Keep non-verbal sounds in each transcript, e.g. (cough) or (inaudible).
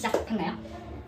시작했나요?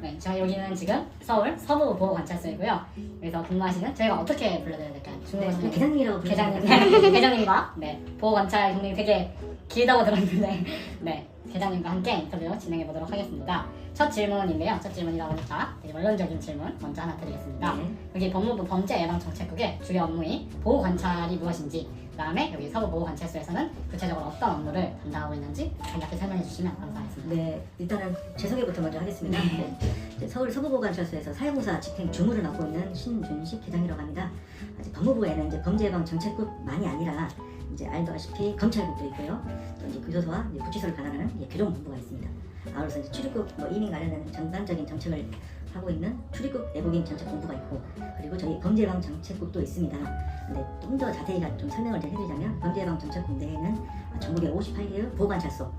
네, 저희 여기는 지금 서울 서부 보호관찰소이고요. 여기서 근무하시는 저희가 어떻게 불러드려야 될까요? 네, 중국어는 대장님이라고 계장님, 부르시면 계장님과 네 보호관찰 동맹 되게 길다고 들었는데 네 계장님과 함께 인터뷰 진행해 보도록 하겠습니다. 첫 질문인데요. 첫 질문이다 보니까 되게 원론적인 질문 먼저 하나 드리겠습니다. 네. 여기 법무부 범죄 예방 정책국의 주요 업무인 보호 관찰이 무엇인지 그다음에 여기 서부 보호 관찰소에서는 구체적으로 어떤 업무를 담당하고 있는지 간략히 설명해 주시면 감사하겠습니다. 네, 일단은 제 소개부터 먼저 하겠습니다. 네. 이제 서울 서부보관찰소에서 사회공사 집행 주무를 맡고 있는 신준식 계장이라고 합니다. 이제 법무부에는 이제 범죄예방 정책국만이 아니라 이제 알다시피 검찰국도 있고요. 또 이제 교도소와 이제 구치소를 관할하는 이제 교정본부가 있습니다. 아울러서 이제 출입국 뭐 이민 관련된 전반적인 정책을 하고 있는 출입국 내국인 정책본부가 있고 그리고 저희 범죄예방 정책국도 있습니다. 근데 좀 더 자세히 좀 설명을 좀 해드리자면 범죄예방 정책국 내에는 전국에 58개의 보호관찰소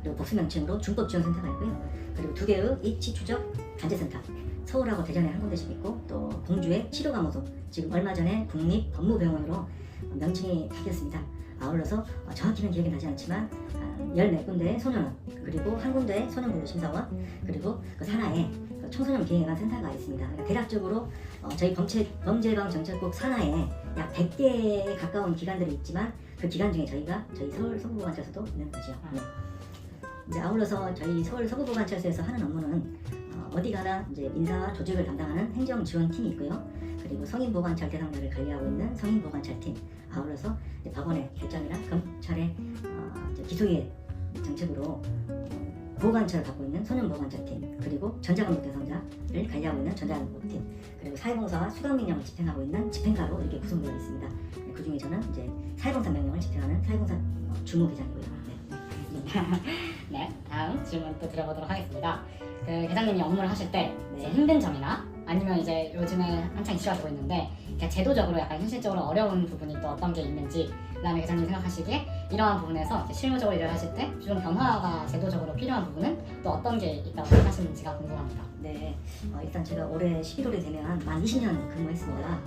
그리고 복수명칭으로 준법지원센터가 있고요. 그리고 두 개의 입치 추적 관제센터 서울하고 대전에 한 군데씩 있고 또 공주에 치료 감호소 지금 얼마 전에 국립 법무병원으로 명칭이 바뀌었습니다. 아울러서 어, 정확히는 기억이 나지 않지만 14군데의 소년원 그리고 한 군데의 소년보호심사원 그리고 그 산하에 그 청소년 기능예방 센터가 있습니다. 그러니까 대략적으로 어, 저희 범죄, 범죄예방 정책국 산하에 약 100개에 가까운 기관들이 있지만 그 기관 중에 저희가 저희 서울 서부보관찰소도 있는 거죠. 네. 이제 아울러서 저희 서울 서부보관찰소에서 하는 업무는 어, 어디 가나 이제 인사와 조직을 담당하는 행정 지원팀이 있고요. 그리고 성인 보관찰 대상자를 관리하고 있는 성인 보관찰팀, 아울러서 이제 법원의 결정이나 검찰의 어, 기소의 정책으로 어, 보관찰을 받고 있는 소년보관찰팀, 그리고 전자감독 대상자를 관리하고 있는 전자감독팀, 그리고 사회봉사와 수강명령을 집행하고 있는 집행가로 이렇게 구성되어 있습니다. 그 중에 저는 이제 사회봉사 명령을 집행하는 사회봉사 어, 주무기장이고요. 네. (laughs) 네, 다음 질문 또 드려보도록 하겠습니다. 그 계장님이 업무를 하실 때 이제 네. 힘든 점이나 아니면 이제 요즘에 한창 이슈가 되고 있는데 그냥 제도적으로 약간 현실적으로 어려운 부분이 또 어떤 게 있는지 그다음에 계장님 생각하시기에 이러한 부분에서 이제 실무적으로 일을 하실 때좀 변화가 제도적으로 필요한 부분은 또 어떤 게 있다고 생각하시는지가 궁금합니다. 네, 어, 일단 제가 올해 11월이 되면 만 20년 근무했습니다.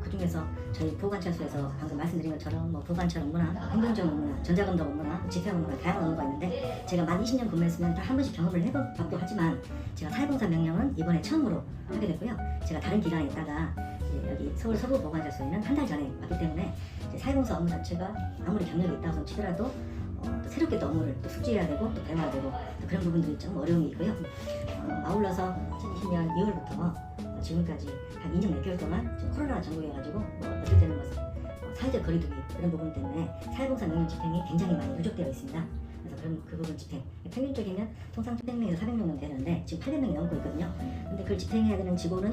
어, 그 중에서 저희 보관찰소에서 방금 말씀드린 것처럼 뭐 보관찰 업무나 행정적 업무나 전자검도 업무나 집행 업무나 다양한 업무가 있는데 제가 만 20년 근무했으면 다한 번씩 경험을 해봤고 하지만 제가 사회봉사 명령은 이번에 처음으로 하게 됐고요. 제가 다른 기관에 있다가 여기 서울 서부 보관찰소에는 한 달 전에 왔기 때문에 사회봉사 업무 자체가 아무리 경력이 있다고 치더라도 어, 또 새롭게 또 업무를 또 숙지해야 되고 또 배워야 되고 또 그런 부분들이 좀 어려움이 있고요. 어, 아울러서 2020년 2월부터 지금까지 한 2년 몇 개월 동안 코로나 전국이어가지고 뭐 어떨 때는 뭐 어, 사회적 거리두기 이런 부분 때문에 사회봉사 명령 집행이 굉장히 많이 누적되어 있습니다. 그래서 그런 그 부분 집행 평균적이면 통상 300명에서 400명 정도 되는데 지금 800명이 넘고 있거든요. 근데 그걸 집행해야 되는 직원은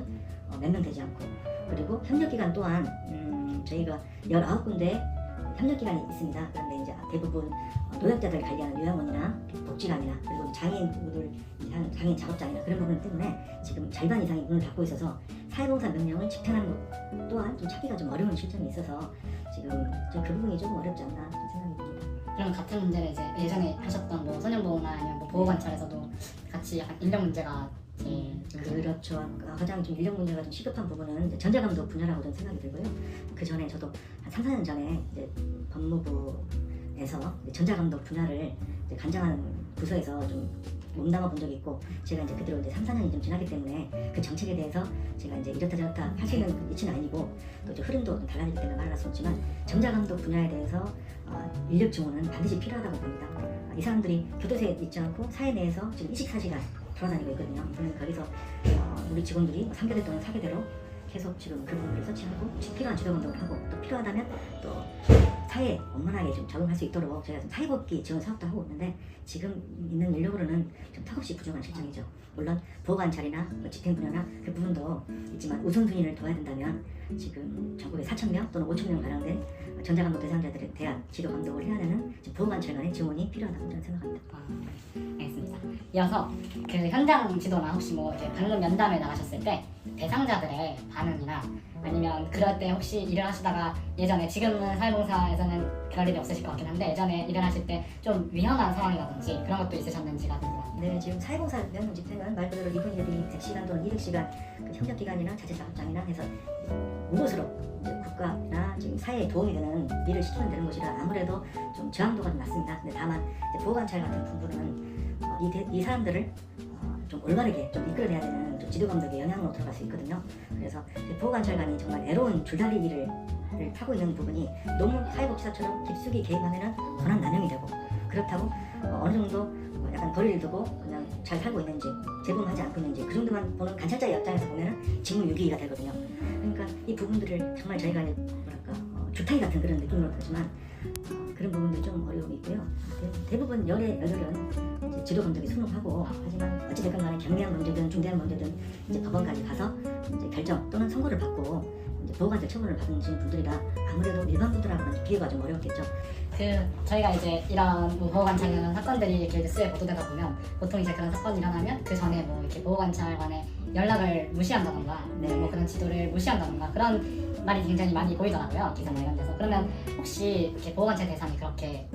어, 몇명 되지 않고 그리고 협력 기간 또한 음, 저희가 19군데 협력 기관이 있습니다. 그런데 이제 대부분 어, 노약자들 관리하는 요양원이나 복지관이나 그리고 장애인들 장- 장애인 작업장이나 그런 부분 때문에 지금 절반 이상이 문을 닫고 있어서 사회봉사 명령을 집행하는 것 또한 좀 찾기가 좀 어려운 실정이 있어서 지금 좀그 부분이 조금 어렵지 않나 좀 생각이 듭니다. 그럼 같은 문제를 이제 예전에 하셨던 뭐 소년보호나 아니면 뭐 보호관찰에서도 같이 인력 문제가 좀 그렇죠. 어, 가장 좀 인력 문제가 좀 시급한 부분은 전자감독 분야라고 저는 생각이 들고요. 그 전에 저도 한 3, 4년 전에 이제 법무부에서 전자감독 분야를 관장하는 부서에서 좀 몸담아 본 적이 있고 제가 이제 그대로 이제 3, 4년이 좀 지났기 때문에 그 정책에 대해서 제가 이제 이렇다 저렇다 그 위치는 아니고 또 이제 흐름도 좀 달라지기 때문에 말할 수 없지만 전자감독 분야에 대해서 어, 인력 증원은 반드시 필요하다고 봅니다. 어, 이 사람들이 교도소에 있지 않고 사회 내에서 지금 24시간 돌아다니고 있거든요. 저는 거기서 어, 우리 직원들이 3개월 동안 4개대로 계속 지금 그 부분을 서치하고 필요한 주도 감독을 하고 또 필요하다면 또 사회에 원만하게 좀 적응할 수 있도록 저희가 좀 사회복귀 지원 사업도 하고 있는데 지금 있는 인력으로는 좀 턱없이 부족한 실정이죠. 물론 보호관찰이나 뭐 집행 분야나 그 부분도 있지만 우선순위를 둬야 된다면 지금 전국에 4천 명 또는 5천 명 가량된 전자감독 대상자들에 대한 지도 감독을 해야 되는 지금 보호관찰관의 지원이 필요하다고 저는 생각합니다. 아, 알겠습니다. 이어서 그 현장 지도나 혹시 뭐 이렇게 방문 면담에 나가셨을 때 대상자들의 반응이나 아니면 그럴 때 혹시 일을 하시다가 예전에 지금은 사회봉사에서는 그럴 일이 없으실 것 같긴 한데 예전에 일을 하실 때 좀 위험한 상황이라든지 그런 것도 있으셨는지가 궁금합니다. 네, 지금 사회봉사 명령 집행은 말 그대로 이분들이 100시간 또는 200시간 그 협력기관이나 자체작업장이나 해서 무엇으로 이제 국가나 지금 사회에 도움이 되는 일을 시키면 되는 곳이라 아무래도 좀 저항도가 좀 낮습니다. 근데 다만 이제 보호관찰 같은 부분은 어, 이, 대- 이 사람들을 어, 좀 올바르게 좀 이끌어내야 되는 좀 지도 감독의 영향으로 들어갈 수 있거든요. 그래서 보호관찰관이 정말 애로운 줄다리 기를 를 타고 있는 부분이 너무 사회복지사처럼 깊숙이 개입하면은 권한 난용이 되고 그렇다고 어, 어느 정도 어, 약간 거리를 두고 그냥 잘 살고 있는지 재범하지 않고 있는지 그 정도만 보는 관찰자의 입장에서 보면은 직무 유기가 되거든요. 이 부분들을 정말 저희가 뭐랄까 어, 주타기 같은 그런 느낌으로 보지만 어, 그런 부분들 좀 어려움이 있고요. 대- 대부분 열의 이제 지도 감독이 수능하고 하지만 어찌됐건 간에 경미한 문제든 중대한 문제든 이제 법원까지 가서 이제 결정 또는 선고를 받고 이제 보호관찰 처분을 받은 분들이라 아무래도 일반 분들하고는 비교가 좀 어렵겠죠. 그 저희가 이제 이런 뭐 보호관찰관 사건들이 이렇게 뉴스에 보도되다 보면 보통 이제 그런 사건이 일어나면 그 전에 뭐 이렇게 보호관찰관의 연락을 무시한다던가 네. 뭐 그런 지도를 무시한다던가 그런 말이 굉장히 많이 보이더라고요 기사나 이런 데서 그러면 혹시 이렇게 보호관찰 대상이 그렇게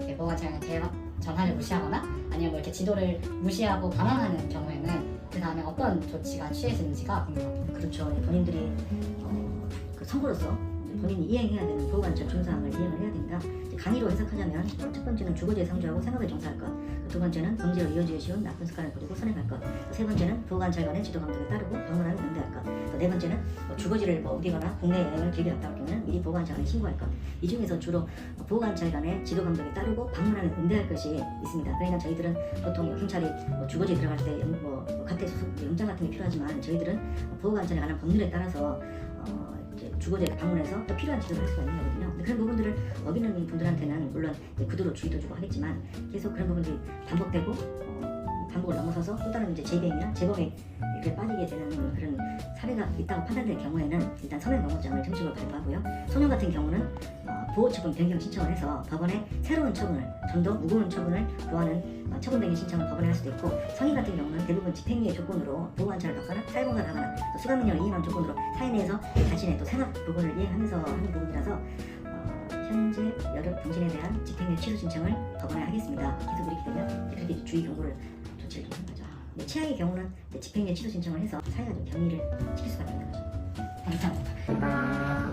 대화 전화를 무시하거나 아니면 뭐 이렇게 지도를 무시하고 반항하는 경우에는 그 다음에 어떤 조치가 취해지는지가 궁금합니다. 그렇죠. 본인들이 어, 그 선고로서 이제 본인이 이행해야 되는 보호관찰 준사항을 이행을 해야. 이제 강의로 해석하자면 어, 첫 번째는 주거지에 상주하고 생업에 종사할 것. 그두 번째는 범죄로 이어지기 쉬운 나쁜 습관을 버리고 선행할 것. 그세 번째는 보호관찰관의 지도 감독에 따르고 방문하면 응대할 것. 또네 번째는 뭐 주거지를 뭐 옮기거나 국내 여행을 길게 갔다 올 경우는 미리 보호관찰관에 신고할 것. 이 중에서 주로 보호관찰관의 지도 감독에 따르고 방문하면 응대할 것이 있습니다. 그러니까 저희들은 보통 경찰이 뭐 주거지 들어갈 때 영- 뭐 가택 수속 영장 같은 게 필요하지만 저희들은 보호관찰에 관한 법률에 따라서 어, 주거지에 방문해서 또 필요한 지도를 할 수가 있는 거거든요. 그런 부분들을 어기는 분들한테는 물론 구두로 주의도 주고 하겠지만 계속 그런 부분들이 반복되고 어, 반복을 넘어서서 또 다른 이제 재배행이나 재범에 이렇게 빠지게 되는 그런 사례가 있다고 판단될 경우에는 일단 서면 영업장을 정식으로 발부하고요. 소년 같은 경우는 어, 보호처분 변경 신청을 해서 법원에 새로운 처분을 좀 더 무거운 처분을 구하는 어, 처분 변경 신청을 법원에 할 수도 있고 성인 같은 경우는 대부분 집행유예 조건으로 보호관찰을 받거나 사회봉사를 하거나 또 수감명령을 이행한 조건으로 사회 내에서 자신의 또 생활 부분을 이행하면서 하는 부분이라서 어, 현재 여러 당신에 대한 집행유예 취소 신청을 법원에 하겠습니다. 계속 이렇게 되면 그렇게 주의 경고를 조치를 좀 하는 거죠. 근데 최악의 경우는 집행유예 취소 신청을 해서 사회가 좀 경위를 시킬 수밖에 없는 거죠. 감사합니다.